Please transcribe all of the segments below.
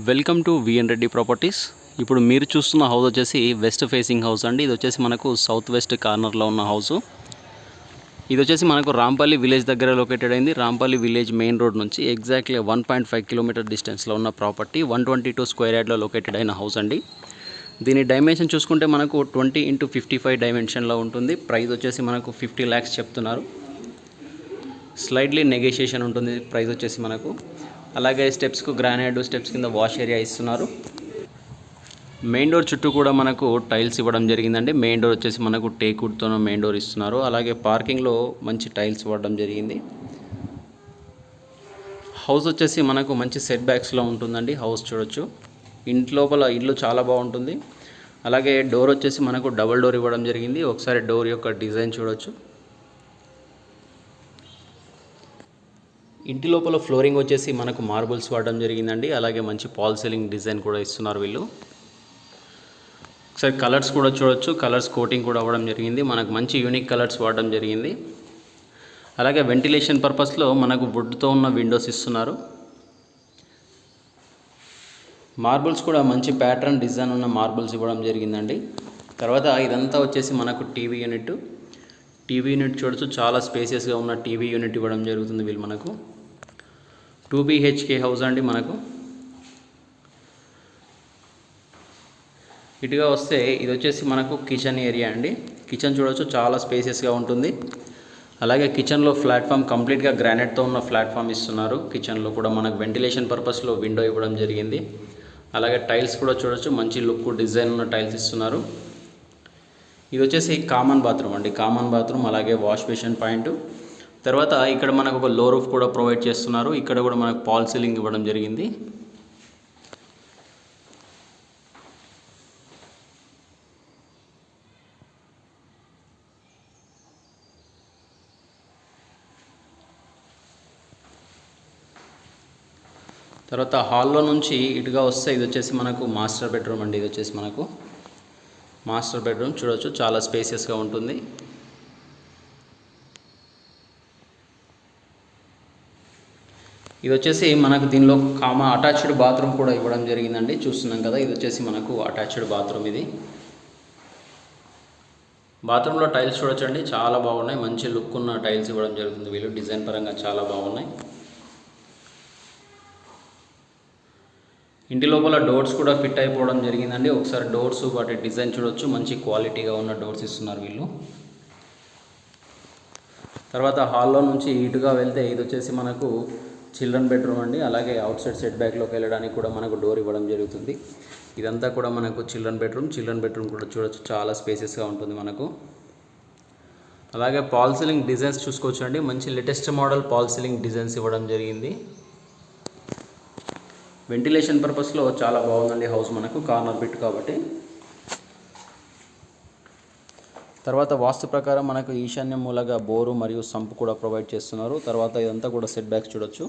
Welcome to VN Reddy properties ఇప్పుడు మీరు చూస్తున్న హౌస్ వచ్చేసి వెస్ట్ ఫేసింగ్ హౌస్ అండి. ఇది వచ్చేసి మనకు సౌత్ వెస్ట్ కార్నర్లో ఉన్న హౌస్ ఇది వచ్చేసి మనకు రాంపల్లి విలేజ్ దగ్గర లొకేటెడ్ అయింది. రాంపల్లి విలేజ్ మెయిన్ రోడ్ నుంచి exactly one point five kilometer డిస్టెన్స్లో ఉన్న property one twenty two square యార్డ్లో లొకేటెడ్ అయిన హౌస్ అండి. దీని డైమెన్షన్ చూసుకుంటే మనకు ట్వంటీ ఇంటూ ఫిఫ్టీ ఫైవ్ డైమెన్షన్లో ఉంటుంది. ప్రైస్ వచ్చేసి మనకు ఫిఫ్టీ ల్యాక్స్ చెప్తున్నారు. స్లైడ్లీ నెగోషియేషన్ ఉంటుంది. ప్రైస్ వచ్చేసి మనకు. అలాగే స్టెప్స్కు గ్రానైడ్ స్టెప్స్ కింద వాష్ ఏరియా ఇస్తున్నారు. మెయిన్ డోర్ చుట్టూ కూడా మనకు టైల్స్ ఇవ్వడం జరిగిందండి. మెయిన్ డోర్ వచ్చేసి మనకు టేకుడ్తో మెయిన్ డోర్ ఇస్తున్నారు. అలాగే పార్కింగ్లో మంచి టైల్స్ ఇవ్వడం జరిగింది. హౌస్ వచ్చేసి మనకు మంచి సెట్ బ్యాక్స్లో ఉంటుందండి. హౌస్ చూడొచ్చు. ఇంటి లోపల ఇల్లు చాలా బాగుంటుంది. అలాగే డోర్ వచ్చేసి మనకు డబుల్ డోర్ ఇవ్వడం జరిగింది. ఒకసారి డోర్ యొక్క డిజైన్ చూడొచ్చు. ఇంటి లోపల ఫ్లోరింగ్ వచ్చేసి మనకు మార్బుల్స్ వాడడం జరిగిందండి. అలాగే మంచి పాల్ సీలింగ్ డిజైన్ కూడా ఇస్తున్నారు వీళ్ళు. ఒకసారి కలర్స్ కూడా చూడొచ్చు. కలర్స్ కోటింగ్ కూడా అవ్వడం జరిగింది. మనకు మంచి యూనిక్ కలర్స్ వాడడం జరిగింది. అలాగే వెంటిలేషన్ పర్పస్లో మనకు వుడ్తో ఉన్న విండోస్ ఇస్తున్నారు. మార్బుల్స్ కూడా మంచి ప్యాటర్న్ డిజైన్ ఉన్న మార్బుల్స్ ఇవ్వడం జరిగిందండి. తర్వాత ఇదంతా వచ్చేసి మనకు టీవీ యూనిట్. టీవీ యూనిట్ చూడొచ్చు. చాలా స్పేసియస్గా ఉన్న టీవీ యూనిట్ ఇవ్వడం జరుగుతుంది వీళ్ళు మనకు. టూ బీహెచ్కే హౌస్ అండి మనకు. ఇటుగా వస్తే ఇది వచ్చేసి మనకు కిచెన్ ఏరియా అండి. కిచెన్ చూడొచ్చు. చాలా స్పేసియస్గా ఉంటుంది. అలాగే కిచెన్లో ప్లాట్ఫామ్ కంప్లీట్గా గ్రానైట్తో ఉన్న ప్లాట్ఫామ్ ఇస్తున్నారు. కిచెన్లో కూడా మనకు వెంటిలేషన్ పర్పస్లో విండో ఇవ్వడం జరిగింది. అలాగే టైల్స్ కూడా చూడొచ్చు. మంచి లుక్ డిజైన్ ఉన్న టైల్స్ ఇస్తున్నారు. ఇది వచ్చేసి కామన్ బాత్రూమ్ అండి. కామన్ బాత్రూమ్ అలాగే వాష్ బేషన్ పాయింట్ తర్వాత ఇక్కడ మనకు ఒక లో రూఫ్ కూడా ప్రొవైడ్ చేస్తున్నారు. ఇక్కడ కూడా మనకు పాల్ సీలింగ్ ఇవ్వడం జరిగింది. తర్వాత హాల్లో నుంచి ఇటుగా వస్తే ఇది వచ్చేసి మనకు మాస్టర్ బెడ్రూమ్ అండి. ఇది వచ్చేసి మనకు మాస్టర్ బెడ్రూమ్ చూడొచ్చు చాలా స్పేసియస్గా ఉంటుంది. ఇది వచ్చేసి మనకు దీనిలో కామ అటాచ్డ్ బాత్రూమ్ కూడా ఇవ్వడం జరిగిందండి చూస్తున్నాం కదా ఇది వచ్చేసి మనకు అటాచ్డ్ బాత్రూమ్ ఇది. బాత్రూంలో టైల్స్ చూడొచ్చండి చాలా బాగున్నాయి మంచి లుక్ ఉన్న టైల్స్ ఇవ్వడం జరుగుతుంది వీళ్ళు డిజైన్ పరంగా చాలా బాగున్నాయి. ఇంటి లోపల డోర్స్ కూడా ఫిట్ అయిపోవడం జరిగిందండి. ఒకసారి డోర్స్ వాటి డిజైన్ చూడొచ్చు. మంచి క్వాలిటీగా ఉన్న డోర్స్ ఇస్తున్నారు వీళ్ళు. తర్వాత హాల్లో నుంచి ఇటుగా వెళ్తే ఇది వచ్చేసి మనకు చిల్డ్రన్ బెడ్రూమ్ అండి. అలాగే అవుట్ సైడ్ సెట్ బ్యాక్లోకి వెళ్ళడానికి కూడా మనకు డోర్ ఇవ్వడం జరుగుతుంది. ఇదంతా కూడా మనకు చిల్డ్రన్ బెడ్రూమ్. చిల్డ్రన్ బెడ్రూమ్ కూడా చూడొచ్చు. చాలా స్పేసెస్గా ఉంటుంది మనకు. అలాగే పాల్ సీలింగ్ డిజైన్స్ చూసుకోవచ్చు అండి మంచి latest model fall ceiling designs ఇవ్వడం జరిగింది. వెంటిలేషన్ పర్పస్లో చాలా బాగుందండి హౌస్ మనకు కార్నర్ బిట్ కాబట్టి. తర్వాత వాస్తు ప్రకారం మనకు ఈశాన్య మూలగా బోరు మరియు సంపు కూడా ప్రొవైడ్ చేస్తున్నారు. తర్వాత ఇదంతా కూడా సెట్ బ్యాక్స్ చూడొచ్చు.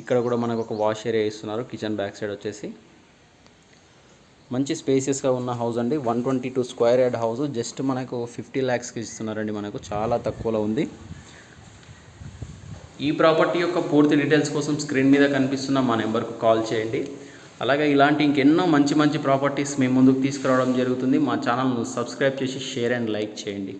ఇక్కడ కూడా మనకు ఒక వాష్ ఏరియా ఇస్తున్నారు కిచెన్ బ్యాక్ సైడ్ వచ్చేసి. మంచి స్పేసియస్గా ఉన్న హౌస్ అండి. One twenty two square yard house just మనకు ఫిఫ్టీ ల్యాక్స్కి ఇస్తున్నారండి మనకు. చాలా తక్కువలో ఉంది. ఈ ప్రాపర్టీ యొక్క పూర్తి డీటెయిల్స్ కోసం స్క్రీన్ మీద కనిపిస్తున్న మా నెంబర్కు కాల్ చేయండి. అలాగే ఇలాంటి ఇంకెన్నో మంచి మంచి ప్రాపర్టీస్ మేము ముందుకు తీసుకురావడం జరుగుతుంది. మా ఛానల్ను సబ్స్క్రైబ్ చేసి షేర్ అండ్ లైక్ చేయండి.